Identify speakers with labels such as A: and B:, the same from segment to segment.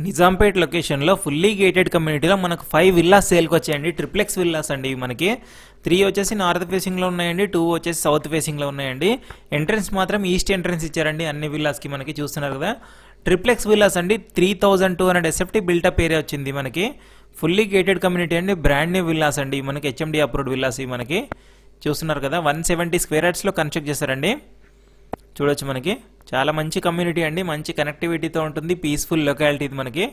A: నిజాంపేట్ లొకేషన్లో fully gated కమ్యూనిటీలో మనకు ఫైవ్ విల్లాస్ సేల్కి వచ్చాయండి. ట్రిప్లెక్స్ విల్లాస్ అండి మనకి. త్రీ వచ్చేసి నార్త్ ఫేసింగ్లో ఉన్నాయండి. టూ వచ్చేసి సౌత్ ఫేసింగ్లో ఉన్నాయండి. ఎంట్రన్స్ మాత్రం ఈస్ట్ ఎంట్రన్స్ ఇచ్చారండి. అన్ని విల్లాస్కి మనకి చూస్తున్నారు కదా. ట్రిప్లెక్స్ విల్లాస్ అండి. Three thousand two hundred SFT built up area వచ్చింది మనకి. ఫుల్లీ గేటెడ్ కమ్యూనిటీ అండి. బ్రాండ్ న్యూ విల్లాస్ అండి. మనకి హెచ్ఎండి అప్రూవ్డ్ విల్లాస్ మనకి. చూస్తున్నారు కదా. వన్ సెవెంటీ స్క్వేర్ యార్డ్స్లో కన్స్ట్రక్ట్ చేశారండి. చూడొచ్చు మనకి. చాలా మంచి కమ్యూనిటీ అండి. మంచి కనెక్టివిటీతో ఉంటుంది. పీస్ఫుల్ లొకాలిటీ ఇది మనకి.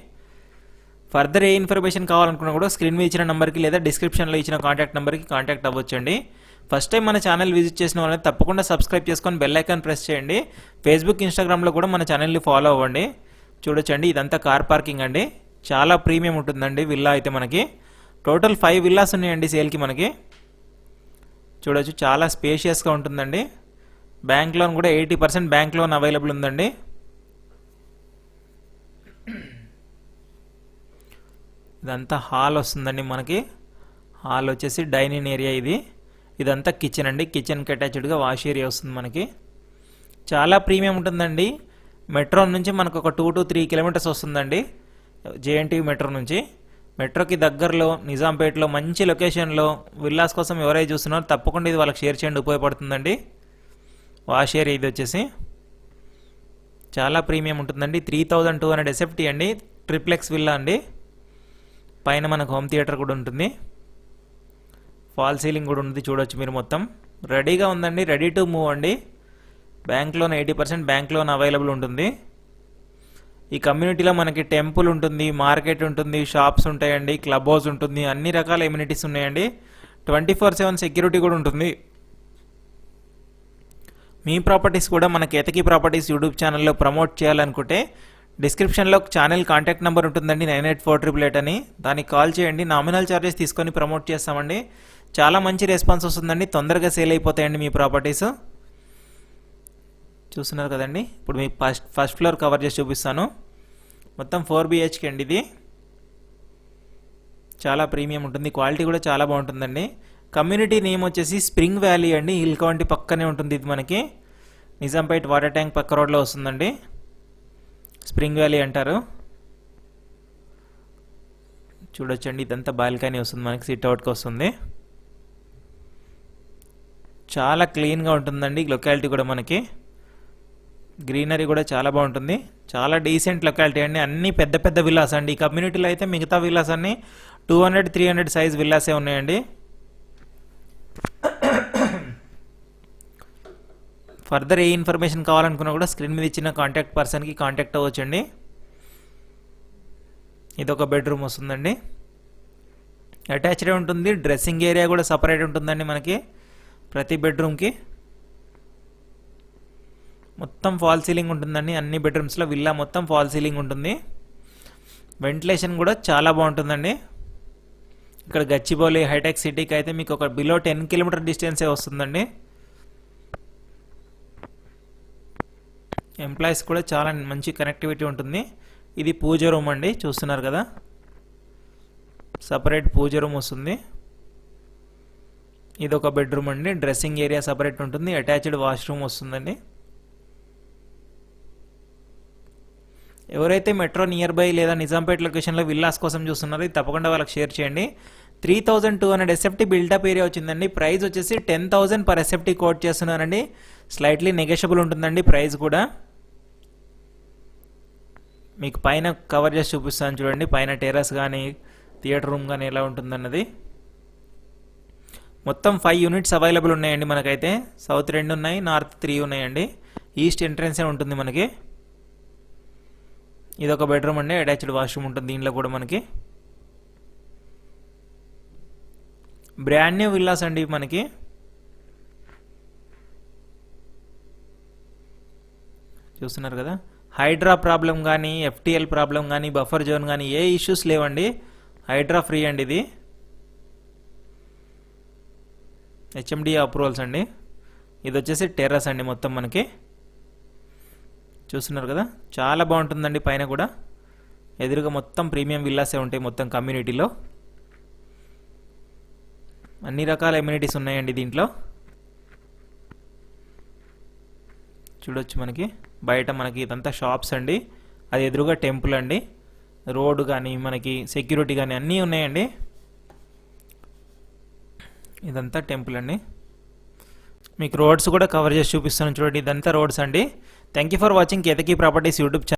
A: ఫర్దర్ ఏ ఇన్ఫర్మేషన్ కావాలనుకున్నా కూడా స్క్రీన్ మీద ఇచ్చిన నెంబర్కి లేదా డిస్క్రిప్షన్లో ఇచ్చిన కాంటాక్ట్ నెంబర్కి కాంటాక్ట్ అవ్వచ్చండి. ఫస్ట్ టైం మన ఛానల్ విజిట్ చేసిన వాళ్ళని తప్పకుండా సబ్స్క్రైబ్ చేసుకొని బెల్ ఐకాన్ ప్రెస్ చేయండి. ఫేస్బుక్ ఇన్స్టాగ్రామ్లో కూడా మన ఛానల్ని ఫాలో అవ్వండి. చూడొచ్చండి. ఇదంతా కార్ పార్కింగ్ అండి. చాలా ప్రీమియం ఉంటుందండి విల్లా అయితే మనకి. టోటల్ ఫైవ్ విల్లాస్ ఉన్నాయండి సేల్కి మనకి. చూడొచ్చు. చాలా స్పేషియస్గా ఉంటుందండి. బ్యాంక్ లోన్ కూడా eighty percent bank loan available ఉందండి. ఇదంతా హాల్ వస్తుందండి మనకి. హాల్ వచ్చేసి డైనింగ్ ఏరియా ఇది. ఇదంతా కిచెన్ అండి. కిచెన్కి అటాచ్డ్గా వాష్ ఏరియా వస్తుంది మనకి. చాలా ప్రీమియం ఉంటుందండి. మెట్రో నుంచి మనకు ఒక టూ టు త్రీ కిలోమీటర్స్ వస్తుందండి. జేఎన్టీ మెట్రో నుంచి. మెట్రోకి దగ్గరలో నిజాంపేటలో మంచి లొకేషన్లో విల్లాస్ కోసం ఎవరైతే చూస్తున్నారో తప్పకుండా ఇది వాళ్ళకి షేర్ చేయండి ఉపయోగపడుతుందండి. వాష్ ఏరియా ఇది వచ్చేసి. చాలా ప్రీమియం ఉంటుందండి. Three thousand two hundred SFT అండి. ట్రిప్లెక్స్ విల్లా అండి. పైన మనకు హోమ్ థియేటర్ కూడా ఉంటుంది. ఫాల్ సీలింగ్ కూడా ఉంది చూడొచ్చు మీరు మొత్తం. రెడీగా ఉందండి. రెడీ టు మూవ్ అండి. Bank loan eighty percent bank loan available ఉంటుంది. ఈ కమ్యూనిటీలో మనకి టెంపుల్ ఉంటుంది మార్కెట్ ఉంటుంది షాప్స్ ఉంటాయండి క్లబ్ హౌస్ ఉంటుంది అన్ని రకాల ఎమ్యూనిటీస్ ఉన్నాయండి. ట్వంటీ ఫోర్ సెవెన్ సెక్యూరిటీ కూడా ఉంటుంది. మీ ప్రాపర్టీస్ కూడా మన కేతకి ప్రాపర్టీస్ యూట్యూబ్ ఛానల్లో ప్రమోట్ చేయాలనుకుంటే డిస్క్రిప్షన్లో ఛానల్ కాంటాక్ట్ నెంబర్ ఉంటుందండి nine eight four triple eight అని. దానికి కాల్ చేయండి నామినల్ ఛార్జెస్ తీసుకొని ప్రమోట్ చేస్తామండి. చాలా మంచి రెస్పాన్స్ వస్తుందండి తొందరగా సేల్ అయిపోతాయండి మీ ప్రాపర్టీస్. చూస్తున్నారు కదండి ఇప్పుడు మీ ఫస్ట్ ఫస్ట్ ఫ్లోర్ కవర్ చేసి చూపిస్తాను. మొత్తం ఫోర్ బిహెచ్కే అండి ఇది. చాలా ప్రీమియం ఉంటుంది క్వాలిటీ కూడా చాలా బాగుంటుందండి. కమ్యూనిటీ నేమ్ వచ్చేసి స్ప్రింగ్ వ్యాలీ అండి. హిల్ కౌంటీ పక్కనే ఉంటుంది ఇది మనకి. నిజాంపేట్ వాటర్ ట్యాంక్ పక్క రోడ్లో వస్తుందండి. స్ప్రింగ్ వ్యాలీ అంటారు. చూడొచ్చండి ఇదంతా బాల్కనీ వస్తుంది మనకి సిట్ అవుట్కి వస్తుంది. చాలా క్లీన్గా ఉంటుందండి లొకాలిటీ కూడా మనకి. గ్రీనరీ కూడా చాలా బాగుంటుంది. చాలా డీసెంట్ లొకాలిటీ అండి. అన్ని పెద్ద పెద్ద విల్లాస్ అండి. ఈ కమ్యూనిటీలో అయితే మిగతా విల్లాస్ అన్నీ two hundred three hundred size విల్లాసే ఉన్నాయండి. ఫర్దర్ ఏ ఇన్ఫర్మేషన్ కావాలనుకున్నా కూడా స్క్రీన్ మీద ఇచ్చిన కాంటాక్ట్ పర్సన్కి కాంటాక్ట్ అవ్వచ్చండి. ఇది ఒక బెడ్రూమ్ వస్తుందండి. అటాచ్డ్ ఉంటుంది డ్రెస్సింగ్ ఏరియా కూడా సపరేట్ ఉంటుందండి మనకి ప్రతి బెడ్రూమ్కి. మొత్తం ఫాల్ సీలింగ్ ఉంటుందండి అన్ని బెడ్రూమ్స్లో విల్లా మొత్తం ఫాల్ సీలింగ్ ఉంటుంది. వెంటిలేషన్ కూడా చాలా బాగుంటుందండి. ఇక్కడ గచ్చిబౌలి హైటెక్ సిటీకి అయితే మీకు ఒక బిలో టెన్ కిలోమీటర్ డిస్టెన్సే వస్తుందండి. ఎంప్లాయీస్ కూడా చాలా మంచి కనెక్టివిటీ ఉంటుంది. ఇది పూజ రూమ్ అండి చూస్తున్నారు కదా. సపరేట్ పూజ రూమ్ వస్తుంది. ఇది ఒక బెడ్రూమ్ అండి డ్రెస్సింగ్ ఏరియా సపరేట్ ఉంటుంది అటాచ్డ్ వాష్రూమ్ వస్తుందండి. ఎవరైతే మెట్రో నియర్ బై లేదా నిజాంపేట్ లొకేషన్లో విల్లాస్ కోసం చూస్తున్నారో తప్పకుండా వాళ్ళకి షేర్ చేయండి. Three thousand two hundred SFT built up area వచ్చిందండి. ప్రైస్ వచ్చేసి ten thousand per SFT quote చేస్తున్నానండి స్లైట్లీ నెగెషబుల్ ఉంటుందండి ప్రైస్ కూడా. మీకు పైన కవర్ చేసి చూపిస్తాను చూడండి. పైన టెర్రస్ కానీ థియేటర్ రూమ్ కానీ ఎలా ఉంటుందన్నది. మొత్తం ఫైవ్ యూనిట్స్ అవైలబుల్ ఉన్నాయండి మనకైతే. సౌత్ రెండు ఉన్నాయి నార్త్ త్రీ ఉన్నాయండి. ఈస్ట్ ఎంట్రన్సే ఉంటుంది మనకి. ఇది ఒక బెడ్రూమ్ అండి అటాచ్డ్ వాష్రూమ్ ఉంటుంది దీంట్లో కూడా మనకి. బ్రాండ్ న్యూ విల్లాస్ అండి మనకి. చూస్తున్నారు కదా? హైడ్రా ప్రాబ్లం కానీ ఎఫ్టీఎల్ ప్రాబ్లం కానీ బఫర్ జోన్ కానీ ఏ ఇష్యూస్ లేవండి. హైడ్రా ఫ్రీ అండి ఇది. హెచ్ఎండి అప్రూవల్స్ అండి. ఇది వచ్చేసి టెర్రస్ అండి మొత్తం మనకి. చూస్తున్నారు కదా? చాలా బాగుంటుందండి పైన కూడా. ఎదురుగా మొత్తం ప్రీమియం విల్లాసే ఉంటాయి మొత్తం కమ్యూనిటీలో. అన్ని రకాల ఎమ్యూనిటీస్ ఉన్నాయండి దీంట్లో. చూడొచ్చు మనకి. బయట మనకి ఇదంతా షాప్స్ అండి. అది ఎదురుగా టెంపుల్ అండి. రోడ్ కానీ మనకి సెక్యూరిటీ కానీ అన్నీ ఉన్నాయండి. ఇదంతా టెంపుల్ అండి. మీకు రోడ్స్ కూడా కవర్ చేసి చూపిస్తాను చూడండి. ఇదంతా రోడ్స్ అండి. Thank you for watching Ketaki properties YouTube channel.